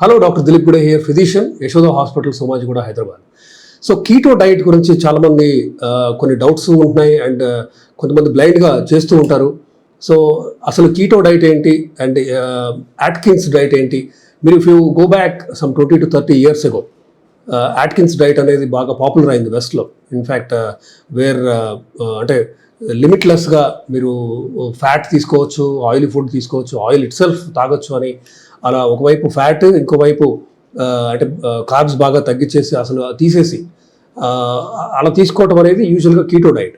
Hello doctor Dilip Gude here physician Yashoda hospital Somajiguda Hyderabad so keto diet గురించి చాలామంది కొన్ని doubts ఉంటున్నాయి and కొంతమంది బ్లైండ్గా చేస్తూ ఉంటారు. సో అసలు కీటో డైట్ ఏంటి అండ్ యాట్కిన్స్ డైట్ ఏంటి? మీరు if you go back some twenty to thirty years ago Atkins diet అనేది బాగా పాపులర్ అయింది వెస్ట్లో ఇన్ఫ్యాక్ట్ వేర్ అంటే లిమిట్లెస్గా మీరు ఫ్యాట్ తీసుకోవచ్చు ఆయిల్ ఫుడ్ తీసుకోవచ్చు ఆయిల్ ఇట్ సెల్ఫ్ తాగొచ్చు అని అలా ఒకవైపు ఫ్యాట్ ఇంకోవైపు అంటే కార్బ్స్ బాగా తగ్గించేసి అసలు తీసేసి అలా తీసుకోవటం అనేది యూజువల్గా కీటో డైట్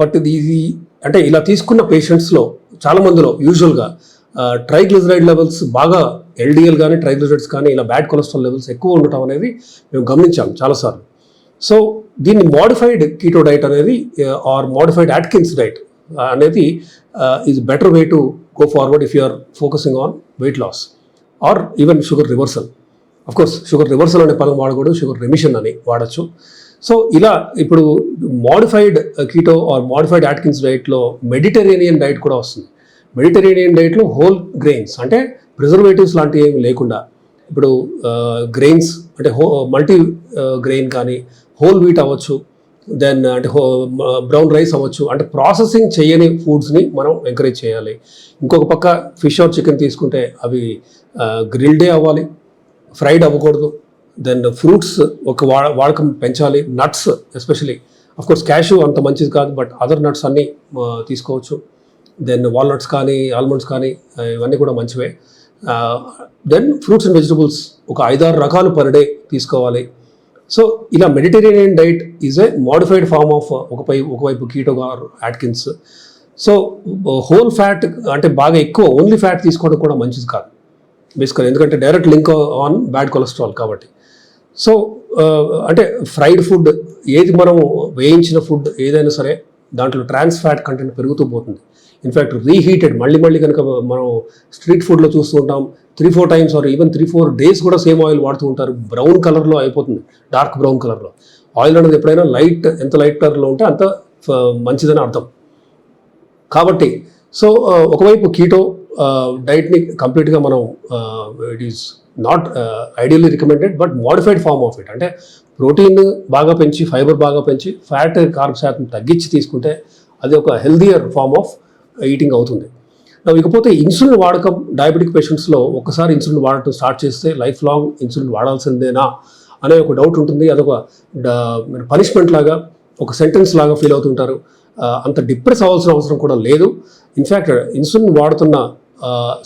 బట్ ఇది అంటే ఇలా తీసుకున్న పేషెంట్స్లో చాలా మందిలో యూజువల్గా ట్రైగ్లిజరైడ్ లెవెల్స్ బాగా ఎల్డిఎల్ కానీ ట్రైగ్లిజరైడ్స్ కానీ ఇలా బ్యాడ్ కొలెస్ట్రాల్ లెవెల్స్ ఎక్కువ ఉండటం అనేది మేము గమనించాం చాలాసార్లు. సో దీన్ని మోడిఫైడ్ కీటో డైట్ అనేది or modified Atkins diet Uh, అనేది is better way to go forward if you are focusing on weight loss or even sugar reversal course sugar reversal అనే పదం వాడకూడదు షుగర్ రెమిషన్ అని వాడచ్చు. So ఇలా ఇప్పుడు modified keto or modified Atkins డైట్లో Mediterranean diet కూడా వస్తుంది. మెడిటరేనియన్ డైట్లో హోల్ గ్రెయిన్స్ అంటే ప్రిజర్వేటివ్స్ లాంటివి ఏమి లేకుండా ఇప్పుడు uh, గ్రెయిన్స్ అంటే హో మల్టీ గ్రెయిన్ uh, కానీ హోల్ వీట్ అవ్వచ్చు దెన్ uh, అంటే హో బ్రౌన్ రైస్ అవ్వచ్చు. అంటే ప్రాసెసింగ్ చేయని ఫుడ్స్ని మనం ఎంకరేజ్ చేయాలి. ఇంకొక పక్క ఫిష్ ఆర్ చికెన్ తీసుకుంటే అవి గ్రిల్డే అవ్వాలి. ఫ్రైడ్ అవ్వకూడదు. దెన్ ఫ్రూట్స్ ఒక వా వాడకం పెంచాలి. నట్స్ ఎస్పెషలీ కోర్స్ క్యాషు అంత మంచిది కాదు బట్ అదర్ నట్స్ అన్నీ తీసుకోవచ్చు. దెన్ వాల్నట్స్ కానీ ఆల్మండ్స్ కానీ ఇవన్నీ కూడా మంచివే. దెన్ ఫ్రూట్స్ అండ్ వెజిటబుల్స్ ఒక ఐదారు రకాలు పర్ డే తీసుకోవాలి. సో ఇలా Mediterranean diet is a modified form of ఒకపై ఒకవైపు కీటోగార్ యాట్కిన్స్ సో హోల్ ఫ్యాట్ అంటే బాగా ఎక్కువ ఓన్లీ ఫ్యాట్ తీసుకోవడం కూడా మంచిది కాదు. బేసికల్ ఎందుకంటే direct link on bad cholesterol కాబట్టి. సో uh, అంటే ఫ్రైడ్ ఫుడ్ ఏది మనం వేయించిన ఫుడ్ ఏదైనా సరే దాంట్లో ట్రాన్స్ ఫ్యాట్ కంటెంట్ పెరుగుతూ పోతుంది. ఇన్ఫ్యాక్ట్ రీహీటెడ్ మళ్ళీ మళ్ళీ కనుక మనం స్ట్రీట్ ఫుడ్లో చూస్తూ ఉంటాం. Three four times or even three four days కూడా సేమ్ ఆయిల్ వాడుతూ ఉంటారు. బ్రౌన్ కలర్లో అయిపోతుంది. డార్క్ బ్రౌన్ కలర్లో ఆయిల్ అనేది ఎప్పుడైనా లైట్ ఎంత లైట్ కలర్లో ఉంటే అంత మంచిదని అర్థం. కాబట్టి సో ఒకవైపు కీటో డైట్ని కంప్లీట్గా మనం it is not ideally recommended but modified form of it అంటే ప్రోటీన్ బాగా పెంచి ఫైబర్ బాగా పెంచి ఫ్యాట్ కార్బ్ శాతం తగ్గించి తీసుకుంటే అది ఒక హెల్దియర్ ఫార్మ్ ఆఫ్ ఈటింగ్ అవుతుంది. ఇకపోతే ఇన్సులిన్ వాడకం డయాబెటిక్ పేషెంట్స్లో ఒకసారి ఇన్సులిన్ వాడటం స్టార్ట్ చేస్తే లైఫ్ లాంగ్ ఇన్సులిన్ వాడాల్సిందేనా అనే ఒక డౌట్ ఉంటుంది. అదొక పనిష్మెంట్ లాగా ఒక సెంటెన్స్ లాగా ఫీల్ అవుతుంటారు. అంత డిప్రెస్ అవ్వాల్సిన అవసరం కూడా లేదు. ఇన్ఫ్యాక్ట్ ఇన్సులిన్ వాడుతున్న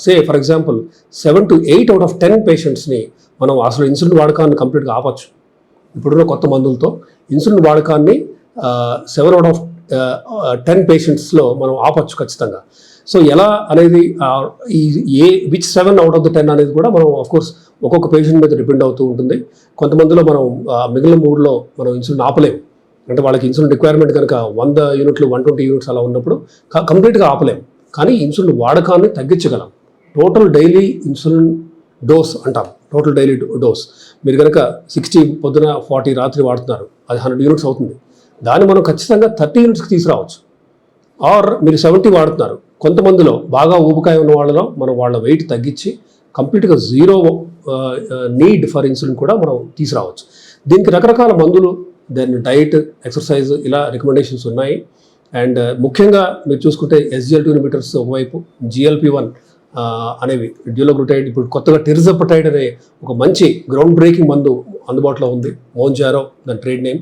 say for example seven to eight out of ten పేషెంట్స్ని మనం అసలు ఇన్సులిన్ వాడకాన్ని కంప్లీట్గా ఆపచ్చు. ఇప్పుడున్న కొత్త మందులతో ఇన్సులిన్ వాడకాన్ని సెవెన్ అవుట్ ఆఫ్ టెన్ పేషెంట్స్లో మనం ఆపచ్చు ఖచ్చితంగా. సో ఎలా అనేది ఈ ఏ which seven out of the ten అనేది కూడా మనం కోర్స్ ఒక్కొక్క పేషెంట్ మీద డిపెండ్ అవుతూ ఉంటుంది. కొంతమందిలో మనం మిగిలిన మూడులో మనం ఇన్సులిన్ ఆపలేము. అంటే వాళ్ళకి ఇన్సులిన్ రిక్వైర్మెంట్ కనుక వంద యూనిట్లు వన్ ట్వంటీ యూనిట్స్ అలా ఉన్నప్పుడు కంప్లీట్గా ఆపలేము. కానీ ఇన్సులిన్ వాడకాన్ని తగ్గించగలం. టోటల్ డైలీ ఇన్సులిన్ డోస్ అంటాం. టోటల్ డైలీ డోస్ మీరు కనుక సిక్స్టీ పొద్దున ఫార్టీ రాత్రి వాడుతున్నారు. అది హండ్రెడ్ యూనిట్స్ అవుతుంది. దాన్ని మనం ఖచ్చితంగా థర్టీ యూనిట్స్కి తీసుకురావచ్చు. ఆర్ మీరు సెవెంటీ వాడుతున్నారు. కొంతమందిలో బాగా ఊబకాయ ఉన్న వాళ్ళలో మనం వాళ్ళ వెయిట్ తగ్గించి కంప్లీట్గా జీరో నీడ్ ఫర్ ఇన్సులిన్ కూడా మనం తీసుకురావచ్చు. దీనికి రకరకాల మందులు దెన్ డైట్ ఎక్సర్సైజ్ ఇలా రికమెండేషన్స్ ఉన్నాయి. అండ్ ముఖ్యంగా మీరు చూసుకుంటే ఎస్జిఎల్ టూ ఇన్హిబిటర్స్ ఒకవైపు జిఎల్పి వన్ అనేవి డ్యూలోగ్లూటైడ్ ఇప్పుడు కొత్తగా టెరిజపటైడ్ అనే ఒక మంచి గ్రౌండ్ బ్రేకింగ్ మందు అందుబాటులో ఉంది. మోన్జారో దాని ట్రేడ్ నేమ్.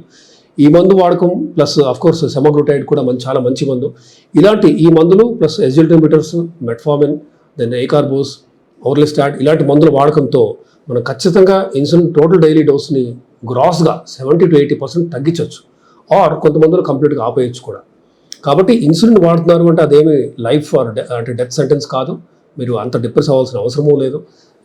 ఈ మందు వాడకం ప్లస్ కోర్స్ సెమగ్లూటైడ్ కూడా మంచి చాలా మంచి మందు. ఇలాంటి ఈ మందులు ప్లస్ ఎజిల్టోమీటర్స్ మెట్ఫామిన్ దెన్ ఏకార్బోస్ ఓర్లిస్టాట్ ఇలాంటి మందుల వాడకంతో మనం ఖచ్చితంగా ఇన్సులిన్ టోటల్ డైలీ డోస్ని గ్రాస్గా సెవెంటీ టు ఎయిటీ పర్సెంట్ తగ్గించవచ్చు ఆర్ కొంతమందిలో కంప్లీట్గా ఆపేయచ్చు కూడా. కాబట్టి ఇన్సులిన్ వాడుతున్నారు అంటే అదేమి లైఫ్ ఆర్ అంటే డెత్ సెంటెన్స్ కాదు. మీరు అంత డిప్రెస్ అవ్వాల్సిన అవసరమూ లేదు.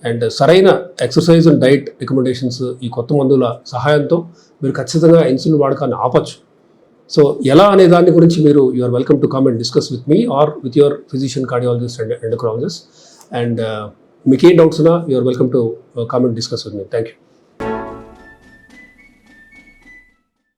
అండ్ సరైన ఎక్సర్సైజ్ అండ్ డైట్ రికమెండేషన్స్ ఈ కొత్త మందుల సహాయంతో మీరు ఖచ్చితంగా ఇన్సులిన్ వాడకాన్ని ఆపచ్చు. సో ఎలా అనే దాని గురించి మీరు you are welcome to come and discuss with me or with your physician cardiologist and endocrinologist. And మీకు ఏ డౌట్స్ ఉన్నా you are welcome to come and discuss with me. Thank you